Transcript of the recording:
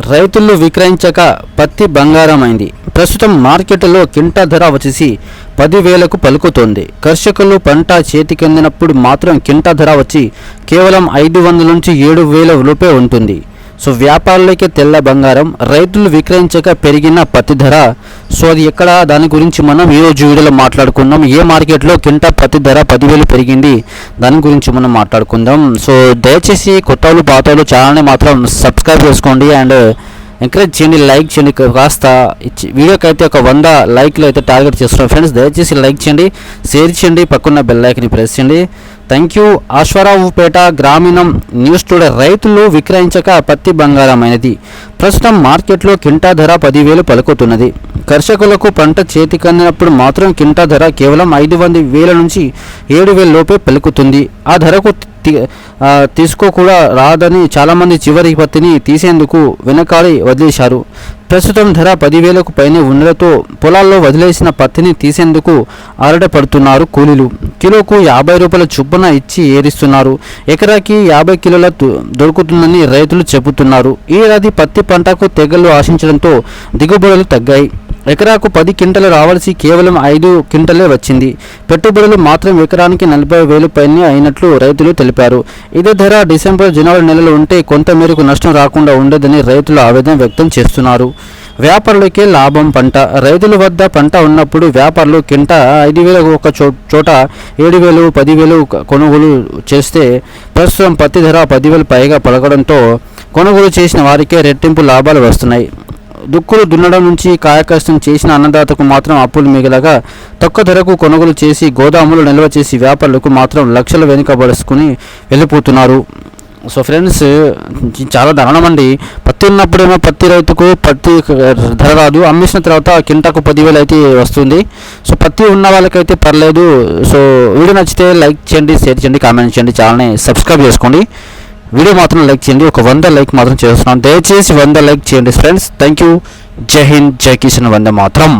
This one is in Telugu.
రైతులు విక్రయించక పత్తి బంగారమైంది. ప్రస్తుతం మార్కెట్లో కింటా ధర వచ్చేసి పదివేలకు పలుకుతోంది. కర్షకులు పంట చేతికందినప్పుడు మాత్రం కింటా ధర వచ్చి కేవలం ఐదు వందల నుంచి ఏడు వేల రూపే ఉంటుంది. సో వ్యాపారులకే తెల్ల బంగారం రైతులు విక్రయించక పెరిగిన పత్తి ధర. సో అది ఎక్కడ? దాని గురించి మనం ఈరోజు వీడియోలో మాట్లాడుకుందాం ఏ మార్కెట్లో కింట పత్తి ధర పదివేలు పెరిగింది? దాని గురించి మనం మాట్లాడుకుందాం. సో దయచేసి కొత్త వాళ్ళు పాత వాళ్ళు ఛానల్ని మాత్రం సబ్స్క్రైబ్ చేసుకోండి. అండ్ ఎంకరేజ్ చేయండి లైక్ చేయండి కాస్త వీడియోకి అయితే ఒక వంద లైక్లు అయితే టార్గెట్ చేస్తున్నాం ఫ్రెండ్స్. దయచేసి లైక్ చేయండి షేర్ చేయండి పక్కన్న బెల్ ఐకన్ని ప్రెస్ చేయండి. థ్యాంక్ యూ ఆశ్వరావుపేట గ్రామీణం న్యూస్ టుడే రైతులు విక్రయించక పత్తి బంగారమైనది. ప్రస్తుతం మార్కెట్లో కింటా ధర పదివేలు పలుకుతున్నది. కర్షకులకు పంట చేతికందినప్పుడు మాత్రం కింటా ధర కేవలం ఐదు వంద వేల నుంచి ఏడు వేల లోపే పలుకుతుంది. ఆ ధరకు తీ- తీసుకో కూడా రాదని చాలామంది చివరి పత్తిని తీసేందుకు వెనకాలి వదిలేశారు. ప్రస్తుతం ధర పదివేలకు పైనే ఉండడంతో పొలాల్లో వదిలేసిన పత్తిని తీసేందుకు అరటపడుతున్నారు కూలీలు. కిలోకు యాభై రూపాయల చొప్పున ఇచ్చి ఏరిస్తున్నారు. ఎకరాకి యాభై కిలోల దొరుకుతుందని రైతులు చెబుతున్నారు. ఈ ఏడాది పత్తి పంటకు తెగలు ఆశించడంతో దిగుబడులు తగ్గాయి. ఎకరాకు పది క్వింటలు రావాల్సి కేవలం ఐదు క్వింటలే వచ్చింది. పెట్టుబడులు మాత్రం ఎకరానికి నలభై వేలు పైనే అయినట్లు రైతులు తెలిపారు. ఇదే ధర డిసెంబర్ జనవరి నెలలు ఉంటే కొంత మేరకు నష్టం రాకుండా ఉండదని రైతులు ఆవేదన వ్యక్తం చేస్తున్నారు. వ్యాపారులకే లాభం పంట. రైతుల వద్ద పంట ఉన్నప్పుడు వ్యాపారులు కింట ఐదు వేల ఒక చో చోట ఏడు వేలు పదివేలు కొనుగోలు చేస్తే ప్రస్తుతం పత్తి ధర పదివేలు పైగా పలకడంతో కొనుగోలు చేసిన వారికే రెట్టింపు లాభాలు వస్తున్నాయి. దుక్కులు దున్నడం నుంచి కాయకష్టం చేసిన అన్నదాతకు మాత్రం అప్పులు మిగలగా తక్కువ ధరకు కొనుగోలు చేసి గోదాములు నిల్వ చేసి వ్యాపారులకు మాత్రం లక్షలు వెనుకబడుచుకుని వెళ్ళిపోతున్నారు. సో ఫ్రెండ్స్ చాలా దారుణం అండి. పత్తి ఉన్నప్పుడేమో పత్తి రైతుకు పత్తి ధర రాదు. అమ్మేసిన తర్వాత కింటాకు పదివేలు అయితే వస్తుంది. సో పత్తి ఉన్న వాళ్ళకైతే పర్లేదు. సో వీడియో నచ్చితే లైక్ చేయండి షేర్ చేయండి కామెంట్ చేయండి ఛానల్ని సబ్స్క్రైబ్ చేసుకోండి. వీడియో మాత్రం లైక్ చేయండి. ఒక వంద లైక్ మాత్రం చేస్తున్నాను. దయచేసి వంద లైక్ చేయండి ఫ్రెండ్స్. థ్యాంక్ యూ జై హింద్ జై కిషన్ వంద మాత్రం.